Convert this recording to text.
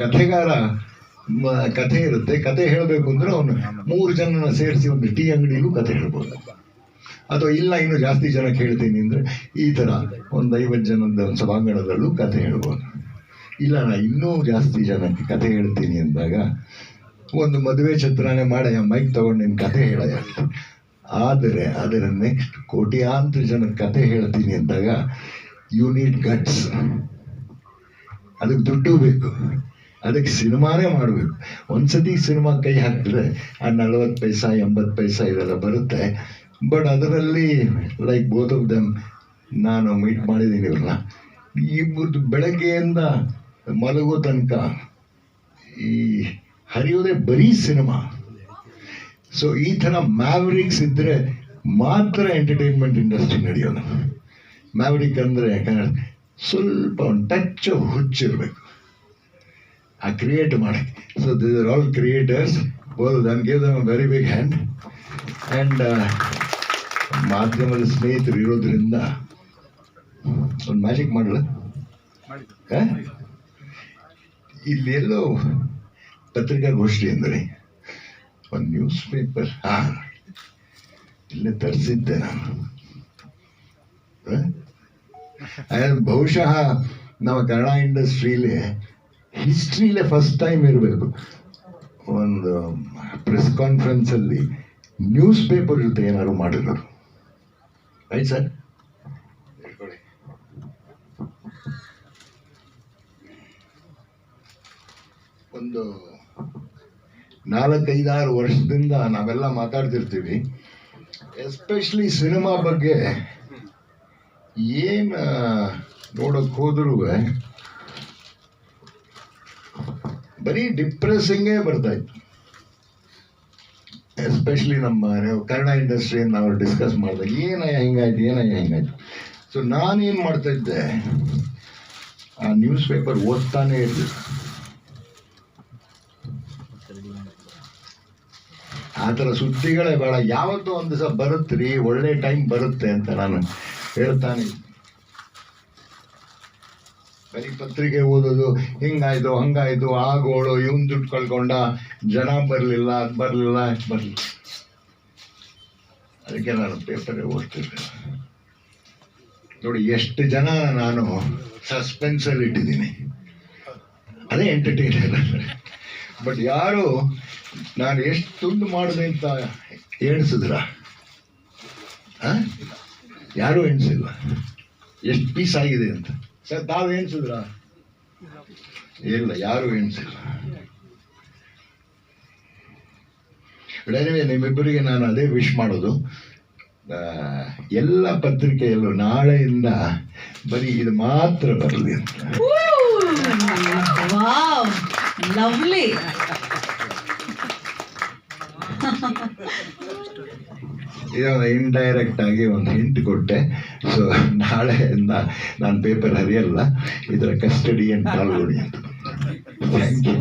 ಕಥೆಗಾರ ಕಥೆ ಇರುತ್ತೆ. ಕಥೆ ಹೇಳಬೇಕು ಅಂದ್ರೆ ಅವನು ಮೂರು ಜನನ ಸೇರಿಸಿ ಒಂದು ಟೀ ಅಂಗಡಿಲೂ ಕಥೆ ಹೇಳ್ಬೋದು. ಅಥವಾ ಇಲ್ಲ, ಇನ್ನು ಜಾಸ್ತಿ ಜನಕ್ಕೆ ಹೇಳ್ತೀನಿ ಅಂದ್ರೆ ಈ ತರ ಒಂದು ಐವತ್ತು ಜನದ ಸಭಾಂಗಣದಲ್ಲೂ ಕಥೆ ಹೇಳ್ಬೋದು. ಇಲ್ಲ, ನಾ ಇನ್ನೂ ಜಾಸ್ತಿ ಜನಕ್ಕೆ ಕಥೆ ಹೇಳ್ತೀನಿ ಅಂದಾಗ ಒಂದು ಮದುವೆ ಚಿತ್ರಣೆ ಮಾಡಿ ಮೈಕ್ ತಗೊಂಡು ನಿನ್ ಕತೆ ಹೇಳಯ್ಯ ಆದರೆ ಅದರ ನೆಕ್ಸ್ಟ್ ಕೋಟ್ಯಾಂತರ ಜನಕ್ಕೆ ಕಥೆ ಹೇಳ್ತೀನಿ ಅಂದಾಗ ಯು ನೀಡ್ ಗಟ್ಸ್ ಅದಕ್ಕೆ ದುಡ್ಡು ಬೇಕು. ಅದಕ್ಕೆ ಸಿನಿಮಾನೇ ಮಾಡಬೇಕು. ಒಂದ್ಸತಿ ಸಿನಿಮಾ ಕೈ ಹಾಕಿದ್ರೆ ಆ ನಲವತ್ತು ಪೈಸಾ, ಎಂಬತ್ತು ಪೈಸಾ ಇದೆಲ್ಲ ಬರುತ್ತೆ. ಬಟ್ ಅದರಲ್ಲಿ ಲೈಕ್ ಬೋತ್ ಆಫ್ ದಮ್ ನಾನು ಮೀಟ್ ಮಾಡಿದ್ದೀನಿ ಇವ್ರನ್ನ. ಇಬ್ಬರದು ಬೆಳಗ್ಗೆಯಿಂದ ಮಲಗೋ ತನಕ ಈ ಹರಿಯೋದೇ ಬರೀ ಸಿನಿಮಾ. ಸೊ ಈ ಥರ ಮ್ಯಾವ್ರಿಕ್ಸ್ ಇದ್ದರೆ ಮಾತ್ರ ಎಂಟರ್ಟೈನ್ಮೆಂಟ್ ಇಂಡಸ್ಟ್ರಿ ನಡೆಯೋದು. ಮ್ಯಾವ್ರಿಕ್ ಅಂದರೆ ಯಾಕಂದರೆ ಸ್ವಲ್ಪ ಒಂದು ಟಚ್ ಹುಚ್ಚಿರ್ಬೇಕು ಆ ಕ್ರಿಯೇಟ್ ಮಾಡಿ. So this are all creators bowl then give them very big hand and ಮಾಧ್ಯಮದ ಸ್ನೇಹಿತರು ಇರೋದ್ರಿಂದ ಒಂದು ಮ್ಯಾಜಿಕ್ ಮಾಡಲ? ಇಲ್ಲಿ ಎಲ್ಲೋ ಪತ್ರಿಕಾಗೋಷ್ಠಿ ಅಂದರೆ ಒಂದು ನ್ಯೂಸ್ ಪೇಪರ್ ಹಾಂ. ಇಲ್ಲೇ ತರಿಸಿದ್ದೆ ನಾನು. ಬಹುಶಃ ನಮ್ಮ ಕನ್ನಡ ಇಂಡಸ್ಟ್ರೀಲಿ ಹಿಸ್ಟ್ರಿಲೇ ಫಸ್ಟ್ ಟೈಮ್ ಇರಬೇಕು. ಒಂದು ಪ್ರೆಸ್ ಕಾನ್ಫರೆನ್ಸಲ್ಲಿ ನ್ಯೂಸ್ ಪೇಪರ್ ಜೊತೆ ಏನಾದ್ರು ಮಾಡಿರೋರು ರೈಟ್ ಸರ್ ಒಂದು ನಾಲ್ಕೈದಾರು ವರ್ಷದಿಂದ ನಾವೆಲ್ಲ ಮಾತಾಡ್ತಿರ್ತೀವಿ. ಎಸ್ಪೆಷಲಿ ಸಿನಿಮಾ ಬಗ್ಗೆ ಏನು ನೋಡೋಕ್ಕೆ ಹೋದ್ರೂ ಬರೀ ಡಿಪ್ರೆಸ್ಸಿಂಗೇ ಬರ್ತಾ ಇತ್ತು ಎಸ್ಪೆಷಲಿ ನಮ್ಮ ಕನ್ನಡ ಇಂಡಸ್ಟ್ರಿಯನ್ನು ನಾವು ಡಿಸ್ಕಸ್ ಮಾಡಿದಾಗ, ಏನಯ್ಯ ಹಿಂಗಾಯ್ತು ಏನಯ್ಯ ಹಿಂಗಾಯ್ತು? ಸೊ ನಾನೇನು ಮಾಡ್ತಾ ಇದ್ದೆ, ಆ ನ್ಯೂಸ್ ಪೇಪರ್ ಓದ್ತಾನೆ ಇರ್ಲಿಲ್ಲ ಆ ಥರ ಸುದ್ದಿಗಳೇ ಬೇಡ. ಯಾವತ್ತೋ ಒಂದು ದಿವಸ ಬರುತ್ತೆ ರೀ ಒಳ್ಳೆ ಟೈಮ್ ಬರುತ್ತೆ ಅಂತ ನಾನು ಹೇಳ್ತಾನೆ. ಬರೀ ಪತ್ರಿಕೆ ಓದೋದು, ಹಿಂಗಾಯ್ತು, ಹಂಗಾಯ್ತು, ಆಗೋಳು, ಇವನ್ ದುಡ್ಡು ಕಳ್ಕೊಂಡ, ಜನ ಬರಲಿಲ್ಲ, ಅದು ಬರಲಿಲ್ಲ ಬರಲಿಲ್ಲ. ಅದಕ್ಕೆ ನಾನು ಪೇಪರೇ ಓದ್ತಿದ್ದೆ. ನೋಡಿ, ಎಷ್ಟು ಜನ ನಾನು ಸಸ್ಪೆನ್ಸಲ್ಲಿ ಇಟ್ಟಿದ್ದೀನಿ. ಅದೇ ಎಂಟರ್ಟೈನರ್ ಬಟ್ ಯಾರು, ನಾನು ಎಷ್ಟು ದುಡ್ಡು ಮಾಡಿದೆ ಅಂತ ಎಣಿಸಿದ್ರ? ಯಾರೂ ಎಣಿಸಿಲ್ಲ. ಎಷ್ಟು ಪೀಸ್ ಆಗಿದೆ ಅಂತ. ಸರ್ ತಾವು ಎಣಿಸಿದ್ರ? ಇಲ್ಲ ಯಾರು ಎಣಿಸಿಲ್ಲ. ಎನಿವೆ ನಿಮ್ಮಿಬ್ಬರಿಗೆ ನಾನು ಅದೇ ವಿಶ್ ಮಾಡೋದು. ಎಲ್ಲ ಪತ್ರಿಕೆಯಲ್ಲೂ ನಾಳೆಯಿಂದ ಬರೀ ಇದು ಮಾತ್ರ ಬರಲಿ ಅಂತ. ಲವ್ಲಿ ಇದೊಂದು ಇಂಡೈರೆಕ್ಟ್ ಆಗಿ ಒಂದು ಹಿಂಟ್ ಕೊಟ್ಟೆ. ಸೊ ನಾಳೆಯಿಂದ ನಾನು ಪೇಪರ್ ಹರಿಯಲ್ಲ. ಇದರ ಕಸ್ಟಡಿ ಅಂತ ಪಾಲ್ಗೊಳ್ಳಿ ಅಂತ. Thank you